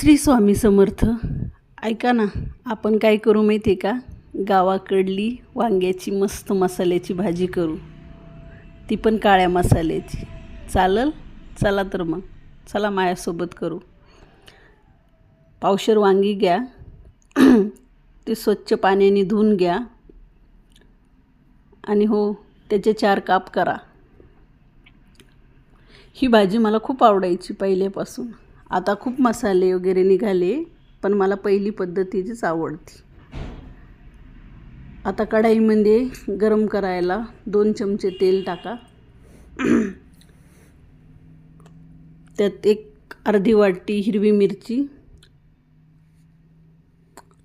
श्री स्वामी समर्थ ऐका ना आपण काय करू माहिती आहे का? गावाकडली वांग्याची मस्त मसाल्याची भाजी करू. ती पण काळ्या मसाल्याची. चालल? चला तर मग. चला माझ्यासोबत करू. पावशर वांगी घ्या. ते स्वच्छ पाण्याने धुवून घ्या. आणि हो त्याचे चार काप करा. ही भाजी मला खूप आवडायची पहिल्यापासून. आता खूप मसाले वगैरे निघाले पण मला पहिली पद्धतीचीच आवडती. आता कढाईमध्ये गरम करायला दोन चमचे तेल टाका. त्यात एक अर्धी वाटी हिरवी मिरची.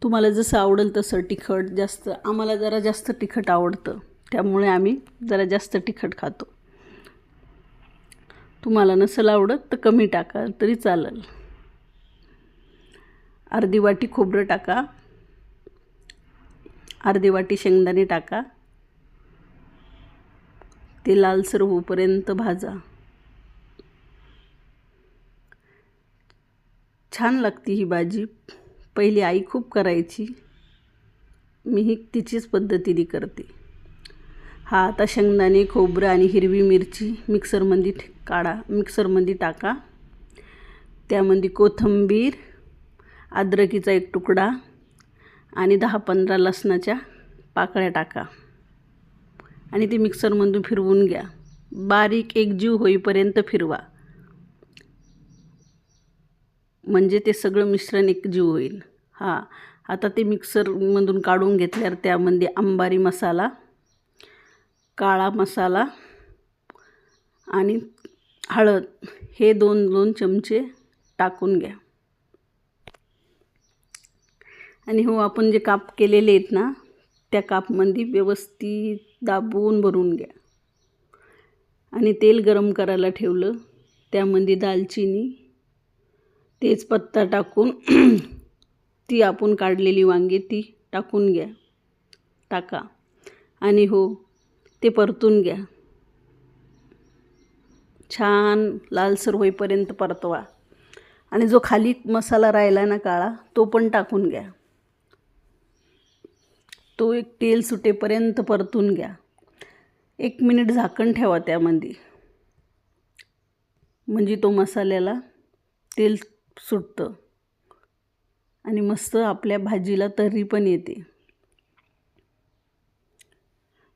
तुम्हाला जसं आवडेल तसं तिखट जास्त आम्हाला जरा जास्त तिखट आवडतं त्यामुळे आम्ही जरा जास्त तिखट खातो. तुम्हाला नसेल आवडत तर कमी टाका तरी चालेल. अर्धी वाटी खोबरं टाका. अर्धी वाटी शेंगदाणे टाका. ते लालसर होईपर्यंत भाजा. छान लागते ही भाजी. पहिली आई खूप करायची. मी ही तिचीच पद्धतीने करते. हा आता शेंगदाणे खोबरं आणि हिरवी मिरची मिक्सरमध्ये काढा. मिक्सरमध्ये टाका. त्यामध्ये कोथिंबीर अद्रकीचा एक तुकडा आणि दहा पंधरा लसणाच्या पाकळ्या टाका. आणि ते मिक्सरमधून फिरवून घ्या. बारीक एक जीव होईपर्यंत फिरवा. म्हणजे ते सगळं मिश्रण एक जीव होईल. हां. आता ते मिक्सरमधून काढून घेतल्यावर त्यामध्ये अंबारी मसाला काळा मसाला आणि हळद. हे दोन दोन चमचे टाकून घ्या. आणि हो आपण जे काप केलेले आहेत ना त्या कापमध्ये व्यवस्थित दाबून भरून घ्या. आणि तेल गरम करायला ठेवलं त्यामध्ये दालचिनी तेजपत्ता टाकून ती आपण काढलेली वांगी ती टाकून घ्या. टाका. आणि हो ते परतून घ्या. छान लालसर होईपर्यंत परतवा. आणि जो खाली मसाला राहिला ना काळा तो पण टाकून घ्या. तो एक तेल सुटेपर्यंत परतून घ्या. एक मिनिट झाकण ठेवा त्यामध्ये. म्हणजे तो मसाल्याला तेल सुटतं. आणि मस्त आपल्या भाजीला तर्री पण येते.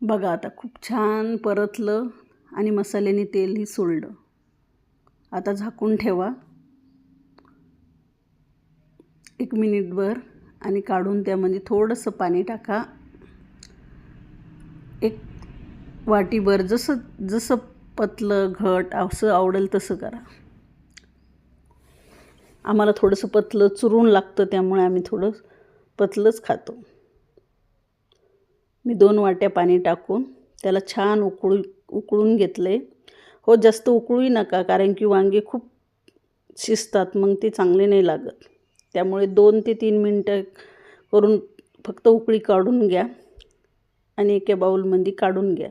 बघा आता खूप छान परतलं आणि मसाल्याने तेलही सोडलं आता झाकून ठेवा. एक मिनिटभर आणि काढून त्यामध्ये म्हणजे थोडंसं पाणी टाका. एक वाटीभर जसं जसं पतलं घट असं आवडेल तसं करा. आम्हाला थोडंसं पतलं चुरून लागतं त्यामुळे आम्ही थोडं पतलंच खातो. मी दोन वाट्या पाणी टाकून त्याला छान उकळू उकळून घेतलं. आहे हो जास्त उकळूही नका कारण की वांगे खूप शिजतात मग ते चांगले नाही लागत. त्यामुळे दोन ते तीन मिनटं करून फक्त उकळी काढून घ्या आणि एका बाऊलमध्ये काढून घ्या.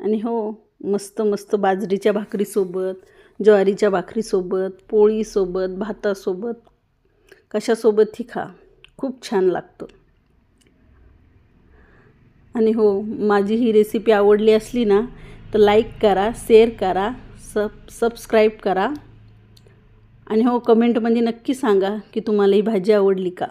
आणि हो मस्त मस्त बाजरीच्या भाकरीसोबत ज्वारीच्या भाकरीसोबत पोळीसोबत भातासोबत कशासोबतही खा. खूप छान लागतं. आणि हो माझी ही रेसिपी आवडली असली ना तर लाईक करा शेअर करा सब सबस्क्राईब करा. आणि हो कमेंटमध्ये नक्की सांगा की तुम्हाला ही भाजी आवडली का?